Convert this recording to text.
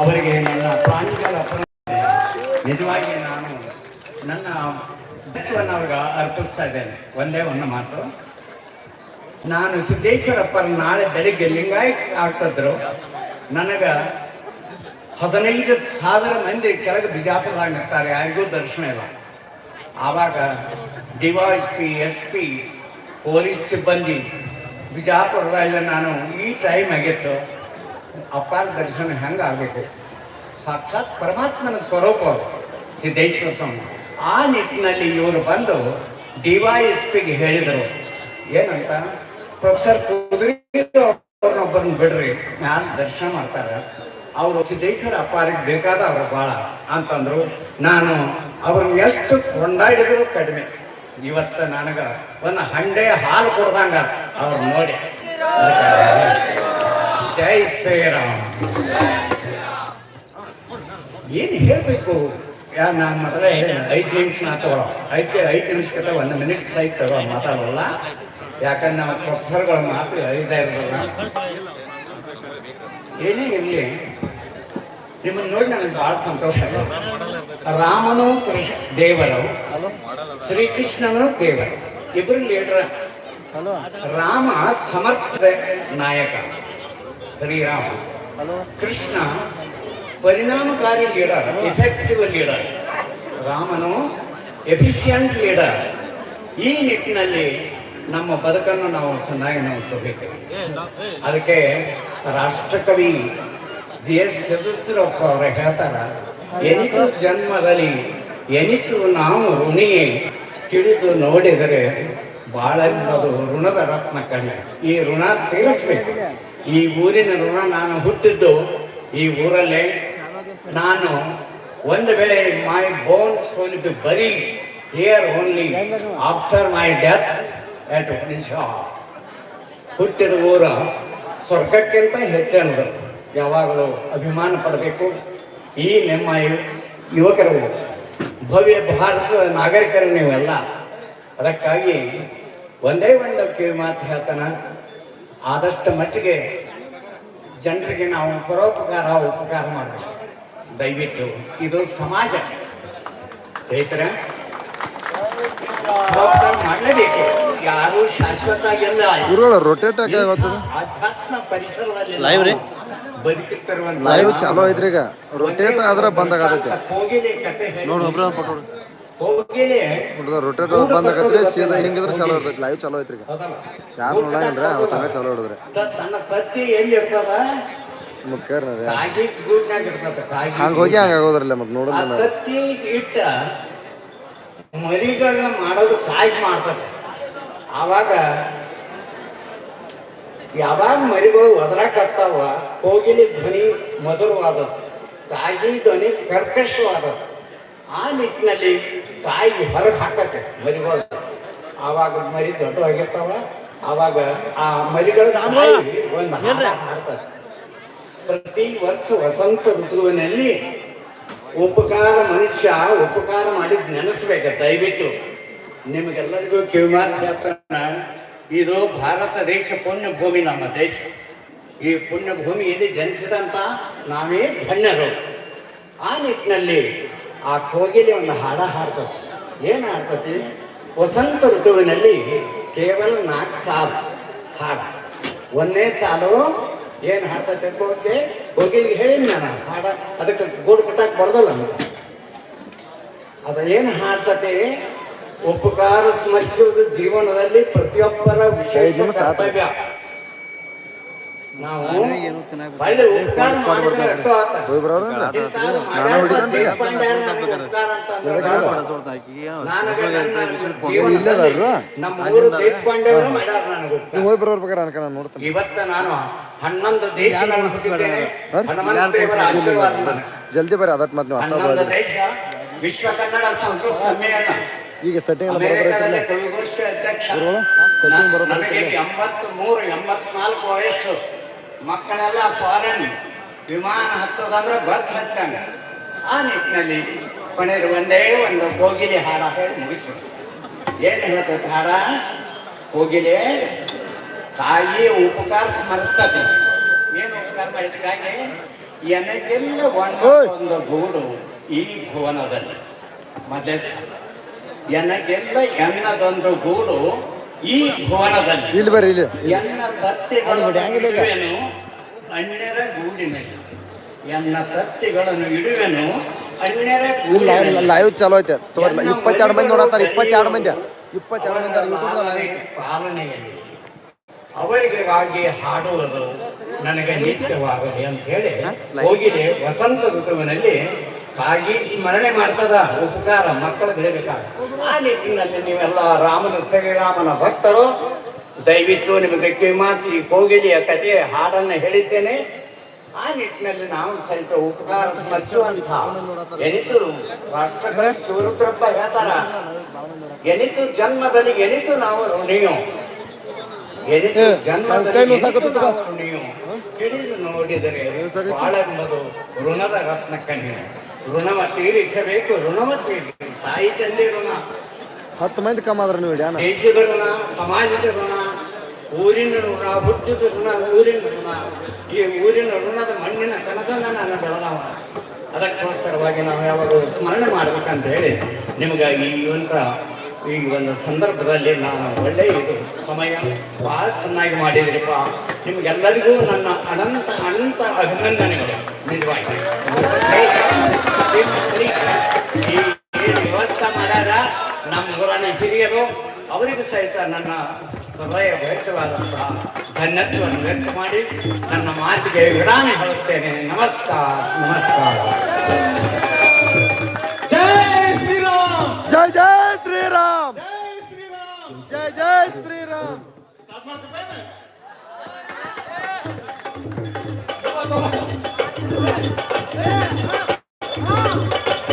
ಅವರಿಗೆ ನನ್ನ ಪ್ರಾಣಿಗಳ ನಿಜವಾಗಿ ನಾನು ನನ್ನ ಅವ್ರಿಗೆ ಅರ್ಪಿಸ್ತಾ ಇದ್ದೇನೆ. ಒಂದೇ ಒಂದು ಮಾತು. ನಾನು ಸಿದ್ದೇಶ್ವರಪ್ಪನ ನಾಳೆ ಬೆಳಿಗ್ಗೆ ಲಿಂಗಾಯತ್ ಆಗ್ತಿದ್ರು. ನನಗೆ ಹದಿನೈದು ಸಾವಿರ ಮಂದಿ ಕೆಳಗೆ ಬಿಜಾಪುರದಾಗ ಇರ್ತಾರೆ ಯಾರಿಗೂ ದರ್ಶನ ಇಲ್ಲ. ಆವಾಗ DYSP S P police ಸಿಬ್ಬಂದಿ ಬಿಜಾಪುರದಲ್ಲಿ ನಾನು ಈ ಟೈಮ್ ಆಗಿತ್ತು. ಅಪ್ಪಾರ ದರ್ಶನ ಹೆಂಗೆ ಆಗಬೇಕು? ಸಾಕ್ಷಾತ್ ಪರಮಾತ್ಮನ ಸ್ವರೂಪ ಸಿದ್ದೇಶ್ವರ ಸ್ವಾಮಿ. ಆ ನಿಟ್ಟಿನಲ್ಲಿ ಇವರು ಬಂದು ಡಿವೈಎಸ್ ಪಿಗೆ ಹೇಳಿದರು. ಏನಂತ? ಪ್ರೊಫೆಸರ್ ಕುದುರೆ ಅವ್ರನ್ನೊಬ್ಬರನ್ನ ಬಿಡ್ರಿ ನಾನು ದರ್ಶನ ಮಾಡ್ತಾರೆ. ಅವರು ಸಿದ್ದೇಶ್ವರ ಅಪ್ಪಾರಿಗೆ ಬೇಕಾದ ಅವರು ಭಾಳ ಅಂತಂದ್ರು. ನಾನು ಅವ್ರನ್ನ ಎಷ್ಟು ಕೊಂಡಾಡಿದ್ರು ಕಡಿಮೆ. ಇವತ್ತು ನನಗೆ ಒಂದು ಹಂಡೆ ಹಾಲು ಕೊಡ್ದಂಗ ಅವ್ರು ನೋಡಿ. ಜೈ ಶ್ರೀರಾಮ್. ಏನು ಹೇಳಬೇಕು? ಯಾ ನಾನು ಮೊದಲೇ ಐದು ನಿಮಿಷ ತಗೊಳ್ಳೋ ಐದು ಐದು ನಿಮಿಷಕ್ಕೆ ಒಂದು ಮಿನಿಟ್ ಸೈಟ್ ತಗೋ ಮಾತಾಡೋಲ್ಲ. ಯಾಕಂದ್ರೆ ನಾವು ಪ್ರೊಫೆಸರ್ಗಳ ಮಾತು ಹೇಳ್ತಾ ಇರೋದಲ್ಲ. ಏನೇ ಇರಲಿ, ನಿಮ್ಮನ್ನು ನೋಡಿ ನನಗೆ ಭಾಳ ಸಂತೋಷ ರಾಮನು ಕೃಷ್ಣ ದೇವರು. ಶ್ರೀಕೃಷ್ಣನು ದೇವರು. ಇಬ್ಬರು ಲೀಡರ್. ರಾಮ ಸಮರ್ಥ ನಾಯಕ. ಶ್ರೀರಾಮ ಕೃಷ್ಣ ಪರಿಣಾಮಕಾರಿ ಲೀಡರ್ ಎಫೆಕ್ಟಿವ್ ಲೀಡರ್ ರಾಮನು ಎಫಿಷಿಯಂಟ್ ಲೀಡರ್ ಈ ನಿಟ್ಟಿನಲ್ಲಿ ನಮ್ಮ ಬದುಕನ್ನು ನಾವು ಚೆನ್ನಾಗಿ ನೋಡ್ಕೋಬೇಕು. ಅದಕ್ಕೆ ರಾಷ್ಟ್ರಕವಿ ಜಿ ಎಸ್ ಚತುರ್ಥಿರಪ್ಪ ಅವರು ಹೇಳ್ತಾರ ಎನಿತು ಜನ್ಮದಲ್ಲಿ ಎನಿತು ನಾವು ಋಣಿಯೇ ತಿಳಿದು ನೋಡಿದರೆ ಬಾಳ ಋಣದ ರತ್ನ ಕಣ್ಣೆ ಈ ಋಣ ತೀರಿಸ್ಬೇಕು. ಈ ಊರಿನ ಋಣ ನಾನು ಹುಟ್ಟಿದ್ದು ಈ ಊರಲ್ಲೇ ನಾನು ಒಂದು ವೇಳೆ my bone will to bury here only after my death at ಹುಟ್ಟಿದ ಊರ ಸ್ವರ್ಗಕ್ಕಿಂತ ಹೆಚ್ಚನದು. ಯಾವಾಗಲೂ ಅಭಿಮಾನ ಪಡಬೇಕು. ಈ ನಿಮ್ಮ ಯುವಕರು, ಭವ್ಯ ಭಾರತದ ನಾಗರಿಕರು ನೀವೆಲ್ಲ. ಅದಕ್ಕಾಗಿ ಒಂದೇ ಒಂದು ಕಿವಿ ಮಾತು ಹೇಳ್ತಾನ. ಆದಷ್ಟು ಮಟ್ಟಿಗೆ ಜನರಿಗೆ ನಾವು ಪರೋಪಕಾರ ಉಪಕಾರ ಮಾಡಬೇಕು. ದಯವಿಟ್ಟು ಇದು ಸಮಾಜ. ರೈತರ ಮಾಡಲೇಬೇಕು. ಯಾರು ಶಾಶ್ವತ ಎಲ್ಲ ಆಧ್ಯಾತ್ಮ ಪರಿಸರದಲ್ಲಿ? ಬದುಕುತ್ತಿರುವಂತ ಲೈವ್ ಚಾಲೋ ಐತ್ರಿ ಈಗ. ರೊಟೇಟ್ ಆದ್ರೆ ಬಂದಾಗ ಹೋಗಿದೆ ಕತೆ ಹೇಳಿ. ನೋಡು ನೋಡಿದ ರೊಟೇಟ್ ಬಂದ್ ಆಗತ್ರಿ ಸೀದಾ ಹಿಂಗಿದ್ರೆ ಚಾಲೋ ಇರ್ತೈತಿ ಲೈವ್ ಚಾಲೋ ಐತ್ರಿ ಯಾರು ನೋಡಂಗಿಲ್ರಿ ಅವ್ರ ಹಂಗ ಚಾಲೂ ಹಿಡಿದ್ರಿ. ಮತ್ ಹಂಗ ಹೋಗಿ ಹಂಗ ಆಗೋದ್ರಲ್ಲ ಮತ್ ಇಟ್ಟ ಮರಿಗಳನ್ನ ಮಾಡೋದು ಮಾಡ್ತಾರೆ. ಆವಾಗ ಯಾವಾಗ ಮರಿಗಳು ಒದರಾಕತ್ತಾವ ಹೋಗಿಲಿ ಧ್ವನಿ ಮಧುರವಾದ ಕಾಗಿ ಧ್ವನಿ ಕರ್ಕಶವಾದದ್ದು. ಆ ನಿಟ್ಟಿನಲ್ಲಿ ತಾಯಿಗೆ ಹೊರಗೆ ಹಾಕತ್ತೆ ಮರಿಗಳು ಆವಾಗ ಮರಿ ದೊಡ್ಡವಾಗಿರ್ತಾವ ಆವಾಗ ಆ ಮರಿಗಳು ಒಂದು ಪ್ರತಿ ವರ್ಷ ವಸಂತ ಋತುವಿನಲ್ಲಿ ಉಪಕಾರ ಮನುಷ್ಯ ಉಪಕಾರ ಮಾಡಿದ್ ನೆನೆಸ್ಬೇಕ ದಯವಿಟ್ಟು. ನಿಮಗೆಲ್ಲರಿಗೂ ಕಿವಿಮಾತು ಹೇಳ್ತಾನ ಇದು ಭಾರತ ದೇಶ ಪುಣ್ಯ ಭೂಮಿ ನಮ್ಮ ದೇಶ. ಈ ಪುಣ್ಯ ಭೂಮಿಯಲ್ಲಿ ಜನಿಸಿದಂತ ನಾವೇ ಧನ್ಯರು. ಆ ನಿಟ್ಟಿನಲ್ಲಿ ಆ ಕೋಗಿಲೆ ಒಂದು ಹಾಡ ಹಾಡ್ತದೆ. ಏನು ಹಾಡ್ತತಿ ವಸಂತ ಋತುವಿನಲ್ಲಿ ಕೇವಲ ನಾಲ್ಕು ಸಾಲು ಹಾಡು. ಒಂದೇ ಸಾಲು ಏನು ಹಾಡ್ತೈತೆ ಕೋಗಿಲೆ? ಕೋಗಿಲಿಗೆ ಹೇಳಿನಿ ನಾನು ಹಾಡ. ಅದಕ್ಕೆ ಗೂಡು ಕಟ್ಟಕ್ಕೆ ಬರ್ದಲ್ಲ ಅದು. ಏನು ಹಾಡ್ತತೆ ಉಪಕಾರ ಸ್ಮರಿಸುವುದು ಜೀವನದಲ್ಲಿ ಪ್ರತಿಯೊಬ್ಬರ ವಿಷಯ ಕರ್ತವ್ಯ ನಾವು ಏನು ಚೆನ್ನಾಗಿ ಒಳ್ಳೆ ಉಪಕಾರ ಮಾಡಿದ್ರೆ ಎಷ್ಟೋ ಆತ. ಹೋಗಿ ಅನ್ಕ ನಾನು ನೋಡ್ತೇನೆ. ಜಲ್ದಿ ಬರ್ರಿ ಅದಟ್ ಮತ್ತೆ ನೀವು ಹತ್ತದ ದೇಶ ವಿಶ್ವ ಕನ್ನಡ ಸಂಸ್ಕೃತ ಸಮ್ಮೇಳನ. ಈಗ ಸೆಟ್ಟಿಂಗ್ ಎಲ್ಲ ಬರೋಬ್ಬರ ಕವಿಗೋಷ್ಠಿ ಅಧ್ಯಕ್ಷ. ಸೆಟ್ಟಿಂಗ್ ಬರೋಬ್ಬರ ಎಂಬತ್ಮೂರು ಎಂಬತ್ನಾಲ್ಕು ವಯಸ್ಸು. ಮಕ್ಕಳೆಲ್ಲ ಫಾರಿನ್ ವಿಮಾನ ಹತ್ತೋದಂದ್ರೆ ಬಸ್ ಹತ್ತಂಗ. ಆ ನಿಟ್ಟಿನಲ್ಲಿ ಕೊನೆಗೆ ಒಂದೇ ಒಂದು ಕೋಗಿಲೆ ಹಾಡ ಹೇಳಿ ಮುಗಿಸ್ಬೇಕು ಏನು ಹೇಳ್ತೈತೆ ಹಾಡ? ಕೋಗಿಲೆ ತಾಯಿ ಉಪಕಾರ ಸ್ಮರಿಸ್ತದೆ. ಏನು ಉಪಕಾರ ಮಾಡಿದ ಕಾಗೆ ಎನಗೆಲ್ಲ. ಒಂದು ಗೂಡು ಈ ಭುವನದಲ್ಲಿ. ಮಧ್ಯಸ್ಥ. ಎನಗೆಲ್ಲ ಎನ್ನದೊಂದು ಗೂಡು ಈ ಭವನದಲ್ಲಿ ಇಲ್ಲಿ ಬರ್ರಿ ಇಲ್ಲಿ. ಎನ್ನ ತತ್ತಿಗಳನ್ನು ಇಡುವೆನು ಅಣ್ಣರ ಗೂಡಿನಲ್ಲಿ. ಎನ್ನ ತತ್ತಿಗಳನ್ನು ಇಡುವೆನು ಅಣ್ಣರ ಇಲ್ಲ ಗೂಡಿನಲ್ಲಿ. ಲೈವ್ ಚಲೋ ಐತೆ. ತೋರ್ಲ ಇಪ್ಪತ್ತೆರಡು ಮಂದಿ ನೋಡತ್ತಾರ ಇಪ್ಪತ್ತೆರಡು ಮಂದಿ. ಇಪ್ಪತ್ತೆರಡು ಮಂದಿ ಯೂಟ್ಯೂಬ್ ಲೈವ್ ಐತೆ ಪಾಲನೆಯಲ್ಲಿ ಅವರಿಗಾಗಿ ಹಾಡುವುದು ನನಗೆ ನಿತ್ಯವಾಗಲಿ ಅಂತ ಹೇಳಿ ಹೋಗಿದೆ ವಸಂತ ಋತುವಿನಲ್ಲಿ ಕಾಗಿ ಸ್ಮರಣೆ ಮಾಡ್ತದ ಉಪಕಾರ ಮಕ್ಕಳು ಬೇಕಾಗ ಆ ನಿಟ್ಟಿನಲ್ಲಿ ನೀವೆಲ್ಲ ರಾಮನ ಶ್ರೀರಾಮನ ಭಕ್ತರು ದಯವಿಟ್ಟು ನಿಮಗೆ ಕಿಮಾತಿ ಕೋಗಿಲೆಯ ಕಥೆ ಹಾಡನ್ನು ಹೇಳಿದ್ದೇನೆ ಆ ನಿಟ್ಟಿನಲ್ಲಿ ನಾವು ಸಹಿತ ಉಪಕಾರ ಸ್ಮರಿಸುವಂತ ಎನಿತು ಶಿವರುದ್ರಪ್ಪ ಹೇಳ್ತಾರ ಎನಿತು ಜನ್ಮದಲ್ಲಿ ಎನಿತು ನಾವು ಋಣಿಯು ಎನಿತು ಜನ್ಮದಲ್ಲಿ. ಋಣಿಯು ತಿಳಿದು ನೋಡಿದರೆ. ಬಾಳೆಂಬುದು ಋಣದ ರತ್ನ ಕಣ್ಣು ಋಣವ ತೀರಿಸಬೇಕು ಋಣವ ತೀರಿಸಿ. ತಾಯಿ ತಂದೆ ಋಣ. ಹತ್ತು ಮಂದಿ ಕಮ್ಮ ಆದ್ರ ನೀವು ದೇಶದ ಋಣ ಸಮಾಜದ ಋಣ ಊರಿನ ಋಣ ಹುಟ್ಟಿದ ಋಣ ಊರಿನ ಋಣ. ಈ ಊರಿನ ಋಣದ ಮಣ್ಣಿನ ಕನಕನ ನಾನು ಬೆಳೆದವ. ಅದಕ್ಕೋಸ್ಕರವಾಗಿ ನಾವು ಯಾವಾಗ ಸ್ಮರಣೆ ಮಾಡ್ಬೇಕಂತ ಹೇಳಿ ನಿಮಗಾಗಿ ಒಂದು ಈ ಒಂದು ಸಂದರ್ಭದಲ್ಲಿ ನಾನು ಒಳ್ಳೆ ಇದು ಸಮಯ. ಭಾಳ ಚೆನ್ನಾಗಿ ಮಾಡಿದ್ರಿಪ್ಪ. ನಿಮ್ಗೆಲ್ಲರಿಗೂ ನನ್ನ ಅನಂತ ಅನಂತ ಅಭಿನಂದನೆಗಳು. ನಿಜವಾಗಿ. ಈ ವ್ಯವಸ್ಥೆ ಮಾಡ್ಯಾರ ನಮ್ಮ ಊರನ್ನ ಹಿರಿಯರು ಅವರಿಗೂ ಸಹಿತ ನನ್ನ ಹೃದಯ ವ್ಯಕ್ತವಾದಂತಹ ಧನ್ಯತ್ವವನ್ನು ವ್ಯಕ್ತ ಮಾಡಿ ನನ್ನ ಮಾತಿಗೆ ವಿರಾಮ ಹೇಳುತ್ತೇನೆ. ನಮಸ್ಕಾರ ನಮಸ್ಕಾರ. ಜೈ ಶ್ರೀರಾಮ್. ಜೈ ಜೈ. ಜೈ ಶ್ರೀರಾಮ್ Yeah.